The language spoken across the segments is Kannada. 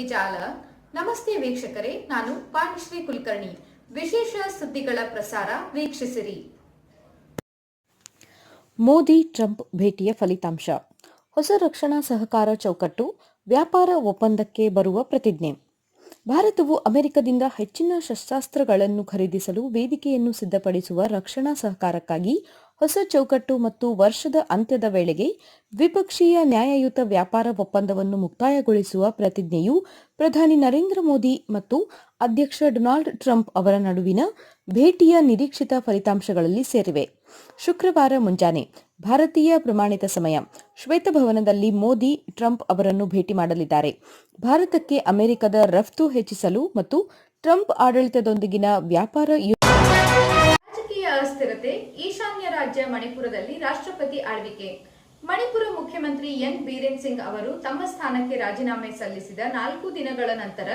ಸುದ್ದಿ ಜಾಲ. ನಮಸ್ತೆ ವೀಕ್ಷಕರೇ, ನಾನು ಪಾಣಿಶ್ರೀ ಕುಲಕರ್ಣಿ. ವಿಶೇಷ ಸುದ್ದಿಗಳ ಪ್ರಸಾರ ವೀಕ್ಷಿಸಿರಿ. ಮೋದಿ, ಟ್ರಂಪ್ ಭೇಟಿಯ ಫಲಿತಾಂಶ. ಹೊಸ ರಕ್ಷಣಾ ಸಹಕಾರ ಚೌಕಟ್ಟು, ವ್ಯಾಪಾರ ಒಪ್ಪಂದಕ್ಕೆ ಬರುವ ಪ್ರತಿಜ್ಞೆ. ಭಾರತವು ಅಮೆರಿಕದಿಂದ ಹೆಚ್ಚಿನ ಶಸ್ತ್ರಾಸ್ತ್ರಗಳನ್ನು ಖರೀದಿಸಲು ವೇದಿಕೆಯನ್ನು ಸಿದ್ಧಪಡಿಸುವ ರಕ್ಷಣಾ ಸಹಕಾರಕ್ಕಾಗಿ ಹೊಸ ಚೌಕಟ್ಟು ಮತ್ತು ವರ್ಷದ ಅಂತ್ಯದ ವೇಳೆಗೆ ದ್ವಿಪಕ್ಷೀಯ ನ್ಯಾಯಯುತ ವ್ಯಾಪಾರ ಒಪ್ಪಂದವನ್ನು ಮುಕ್ತಾಯಗೊಳಿಸುವ ಪ್ರತಿಜ್ಞೆಯು ಪ್ರಧಾನಿ ನರೇಂದ್ರ ಮೋದಿ ಮತ್ತು ಅಧ್ಯಕ್ಷ ಡೊನಾಲ್ಡ್ ಟ್ರಂಪ್ ಅವರ ನಡುವಿನ ಭೇಟಿಯ ನಿರೀಕ್ಷಿತ ಫಲಿತಾಂಶಗಳಲ್ಲಿ ಸೇರಿವೆ. ಶುಕ್ರವಾರ ಮುಂಜಾನೆ ಭಾರತೀಯ ಪ್ರಮಾಣಿತ ಸಮಯ ಶ್ವೇತಭವನದಲ್ಲಿ ಮೋದಿ, ಟ್ರಂಪ್ ಅವರನ್ನು ಭೇಟಿ ಮಾಡಲಿದ್ದಾರೆ. ಭಾರತಕ್ಕೆ ಅಮೆರಿಕದ ರಫ್ತು ಹೆಚ್ಚಿಸಲು ಮತ್ತು ಟ್ರಂಪ್ ಆಡಳಿತದೊಂದಿಗಿನ ವ್ಯಾಪಾರ ಅಸ್ಥಿರತೆ ಈಶಾನ್ಯ ರಾಜ್ಯ ಮಣಿಪುರದಲ್ಲಿ ರಾಷ್ಟ್ರಪತಿ ಆಳ್ವಿಕೆ. ಮಣಿಪುರ ಮುಖ್ಯಮಂತ್ರಿ ಎನ್. ಬೀರೇನ್ ಸಿಂಗ್ ಅವರು ತಮ್ಮ ಸ್ಥಾನಕ್ಕೆ ರಾಜೀನಾಮೆ ಸಲ್ಲಿಸಿದ ನಾಲ್ಕು ದಿನಗಳ ನಂತರ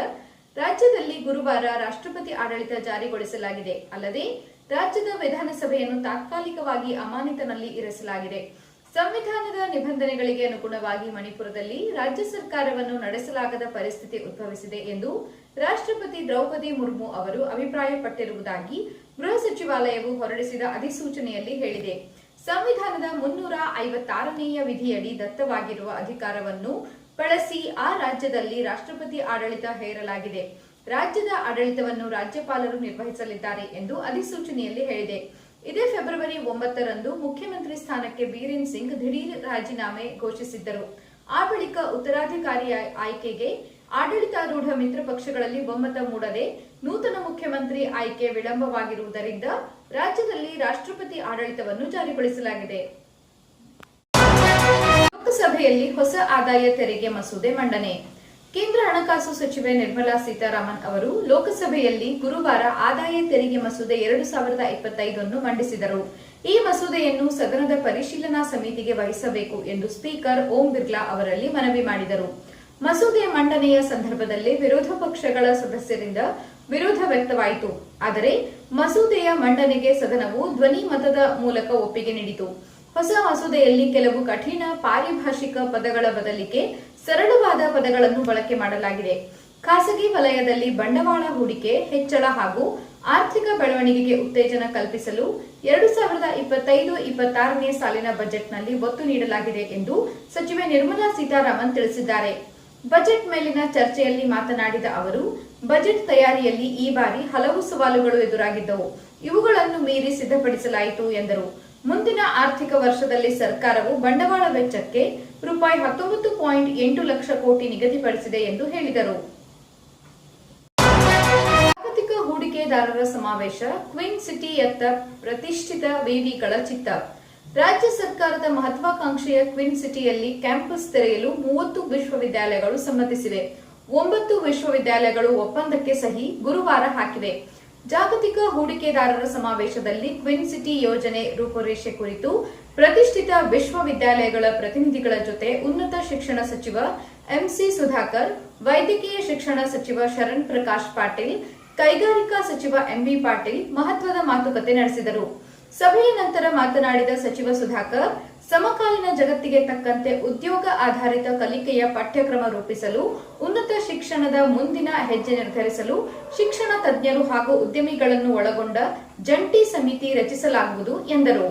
ರಾಜ್ಯದಲ್ಲಿ ಗುರುವಾರ ರಾಷ್ಟ್ರಪತಿ ಆಡಳಿತ ಜಾರಿಗೊಳಿಸಲಾಗಿದೆ. ಅಲ್ಲದೆ, ರಾಜ್ಯದ ವಿಧಾನಸಭೆಯನ್ನು ತಾತ್ಕಾಲಿಕವಾಗಿ ಅಮಾನಿತನಲ್ಲಿ ಇರಿಸಲಾಗಿದೆ. ಸಂವಿಧಾನದ ನಿಬಂಧನೆಗಳಿಗೆ ಅನುಗುಣವಾಗಿ ಮಣಿಪುರದಲ್ಲಿ ರಾಜ್ಯ ಸರ್ಕಾರವನ್ನು ನಡೆಸಲಾಗದ ಪರಿಸ್ಥಿತಿ ಉದ್ಭವಿಸಿದೆ ಎಂದು ರಾಷ್ಟ್ರಪತಿ ದ್ರೌಪದಿ ಮುರ್ಮು ಅವರು ಅಭಿಪ್ರಾಯಪಟ್ಟಿರುವುದಾಗಿ ಗೃಹ ಸಚಿವಾಲಯವು ಹೊರಡಿಸಿದ ಅಧಿಸೂಚನೆಯಲ್ಲಿ ಹೇಳಿದೆ. ಸಂವಿಧಾನದ ಮುನ್ನೂರ ಐವತ್ತಾರನೆಯ ವಿಧಿಯಡಿ ದತ್ತವಾಗಿರುವ ಅಧಿಕಾರವನ್ನು ಬಳಸಿ ಆ ರಾಜ್ಯದಲ್ಲಿ ರಾಷ್ಟ್ರಪತಿ ಆಡಳಿತ ಹೇರಲಾಗಿದೆ. ರಾಜ್ಯದ ಆಡಳಿತವನ್ನು ರಾಜ್ಯಪಾಲರು ನಿರ್ವಹಿಸಲಿದ್ದಾರೆ ಎಂದು ಅಧಿಸೂಚನೆಯಲ್ಲಿ ಹೇಳಿದೆ. ಇದೇ ಫೆಬ್ರವರಿ ಒಂಬತ್ತರಂದು ಮುಖ್ಯಮಂತ್ರಿ ಸ್ಥಾನಕ್ಕೆ ಬೀರೇನ್ ಸಿಂಗ್ ದಿಢೀರ್ ರಾಜೀನಾಮೆ ಘೋಷಿಸಿದ್ದರು. ಆ ಬಳಿಕ ಉತ್ತರಾಧಿಕಾರಿ ಆಯ್ಕೆಗೆ ಆಡಳಿತಾರೂಢ ಮಿತ್ರ ಪಕ್ಷಗಳಲ್ಲಿ ಒಮ್ಮತ ಮೂಡದೆ ನೂತನ ಮುಖ್ಯಮಂತ್ರಿ ಆಯ್ಕೆ ವಿಳಂಬವಾಗಿರುವುದರಿಂದ ರಾಜ್ಯದಲ್ಲಿ ರಾಷ್ಟ್ರಪತಿ ಆಡಳಿತವನ್ನು ಜಾರಿಗೊಳಿಸಲಾಗಿದೆ. ಲೋಕಸಭೆಯಲ್ಲಿ ಹೊಸ ಆದಾಯ ತೆರಿಗೆ ಮಸೂದೆ ಮಂಡನೆ. ಕೇಂದ್ರ ಹಣಕಾಸು ಸಚಿವೆ ನಿರ್ಮಲಾ ಸೀತಾರಾಮನ್ ಅವರು ಲೋಕಸಭೆಯಲ್ಲಿ ಗುರುವಾರ ಆದಾಯ ತೆರಿಗೆ ಮಸೂದೆ ಎರಡು ಸಾವಿರದ ಇಪ್ಪತ್ತೈದನ್ನು ಮಂಡಿಸಿದರು. ಈ ಮಸೂದೆಯನ್ನು ಸದನದ ಪರಿಶೀಲನಾ ಸಮಿತಿಗೆ ವಹಿಸಬೇಕು ಎಂದು ಸ್ಪೀಕರ್ ಓಂ ಬಿರ್ಲಾ ಅವರಲ್ಲಿ ಮನವಿ ಮಾಡಿದರು. ಮಸೂದೆ ಮಂಡನೆಯ ಸಂದರ್ಭದಲ್ಲಿ ವಿರೋಧ ಪಕ್ಷಗಳ ಸದಸ್ಯರಿಂದ ವಿರೋಧ ವ್ಯಕ್ತವಾಯಿತು. ಆದರೆ ಮಸೂದೆಯ ಮಂಡನೆಗೆ ಸದನವು ಧ್ವನಿ ಮತದ ಮೂಲಕ ಒಪ್ಪಿಗೆ ನೀಡಿತು. ಹೊಸ ಮಸೂದೆಯಲ್ಲಿ ಕೆಲವು ಕಠಿಣ ಪಾರಿಭಾಷಿಕ ಪದಗಳ ಬದಲಿಗೆ ಸರಳವಾದ ಪದಗಳನ್ನು ಬಳಕೆ ಮಾಡಲಾಗಿದೆ. ಖಾಸಗಿ ವಲಯದಲ್ಲಿ ಬಂಡವಾಳ ಹೂಡಿಕೆ, ಹೆಚ್ಚಳ ಹಾಗೂ ಆರ್ಥಿಕ ಬೆಳವಣಿಗೆಗೆ ಉತ್ತೇಜನ ಕಲ್ಪಿಸಲು ಎರಡು ಸಾವಿರದ ಇಪ್ಪತ್ತೈದು ಇಪ್ಪತ್ತಾರನೇ ಸಾಲಿನ ಬಜೆಟ್ನಲ್ಲಿ ಒತ್ತು ನೀಡಲಾಗಿದೆ ಎಂದು ಸಚಿವೆ ನಿರ್ಮಲಾ ಸೀತಾರಾಮನ್ ತಿಳಿಸಿದ್ದಾರೆ. ಬಜೆಟ್ ಮೇಲಿನ ಚರ್ಚೆಯಲ್ಲಿ ಮಾತನಾಡಿದ ಅವರು, ಬಜೆಟ್ ತಯಾರಿಯಲ್ಲಿ ಈ ಬಾರಿ ಹಲವು ಸವಾಲುಗಳು ಎದುರಾಗಿದ್ದವು. ಇವುಗಳನ್ನು ಮೀರಿ ಸಿದ್ಧಪಡಿಸಲಾಯಿತು ಎಂದರು. ಮುಂದಿನ ಆರ್ಥಿಕ ವರ್ಷದಲ್ಲಿ ಸರ್ಕಾರವು ಬಂಡವಾಳ ವೆಚ್ಚಕ್ಕೆ ರೂಪಾಯಿ ಹತ್ತೊಂಬತ್ತು ಪಾಯಿಂಟ್ ಎಂಟು ಲಕ್ಷ ಕೋಟಿ ನಿಗದಿಪಡಿಸಿದೆ ಎಂದು ಹೇಳಿದರು. ಜಾಗತಿಕ ಹೂಡಿಕೆದಾರರ ಸಮಾವೇಶ ಕ್ವೀನ್ ಸಿಟಿಯತ್ತ ಪ್ರತಿಷ್ಠಿತ ವಿವಿಗಳ ಚಿತ್ತ. ರಾಜ್ಯ ಸರ್ಕಾರದ ಮಹತ್ವಾಕಾಂಕ್ಷೆಯ ಕ್ವಿನ್ ಸಿಟಿಯಲ್ಲಿ ಕ್ಯಾಂಪಸ್ ತೆರೆಯಲು ಮೂವತ್ತು ವಿಶ್ವವಿದ್ಯಾಲಯಗಳು ಸಮ್ಮತಿಸಿವೆ. ಒಂಬತ್ತು ವಿಶ್ವವಿದ್ಯಾಲಯಗಳು ಒಪ್ಪಂದಕ್ಕೆ ಸಹಿ ಗುರುವಾರ ಹಾಕಿವೆ. ಜಾಗತಿಕ ಹೂಡಿಕೆದಾರರ ಸಮಾವೇಶದಲ್ಲಿ ಕ್ವಿನ್ ಸಿಟಿ ಯೋಜನೆ ರೂಪುರೇಷೆ ಕುರಿತು ಪ್ರತಿಷ್ಠಿತ ವಿಶ್ವವಿದ್ಯಾಲಯಗಳ ಪ್ರತಿನಿಧಿಗಳ ಜೊತೆ ಉನ್ನತ ಶಿಕ್ಷಣ ಸಚಿವ ಎಂಸಿ ಸುಧಾಕರ್, ವೈದ್ಯಕೀಯ ಶಿಕ್ಷಣ ಸಚಿವ ಶರಣ್ ಪ್ರಕಾಶ್ ಪಾಟೀಲ್, ಕೈಗಾರಿಕಾ ಸಚಿವ ಎಂಬಿ ಪಾಟೀಲ್ ಮಹತ್ವದ ಮಾತುಕತೆ ನಡೆಸಿದರು. ಸಭೆಯ ನಂತರ ಮಾತನಾಡಿದ ಸಚಿವ ಸುಧಾಕರ್ ಸಮಕಾಲೀನ ಜಗತ್ತಿಗೆ ತಕ್ಕಂತೆ ಉದ್ಯೋಗ ಆಧಾರಿತ ಕಲಿಕೆಯ ಪಠ್ಯಕ್ರಮ ರೂಪಿಸಲು, ಉನ್ನತ ಶಿಕ್ಷಣದ ಮುಂದಿನ ಹೆಜ್ಜೆ ನಿರ್ಧರಿಸಲು ಶಿಕ್ಷಣ ತಜ್ಞರು ಹಾಗೂ ಉದ್ಯಮಿಗಳನ್ನು ಒಳಗೊಂಡ ಜಂಟಿ ಸಮಿತಿ ರಚಿಸಲಾಗುವುದು ಎಂದರು.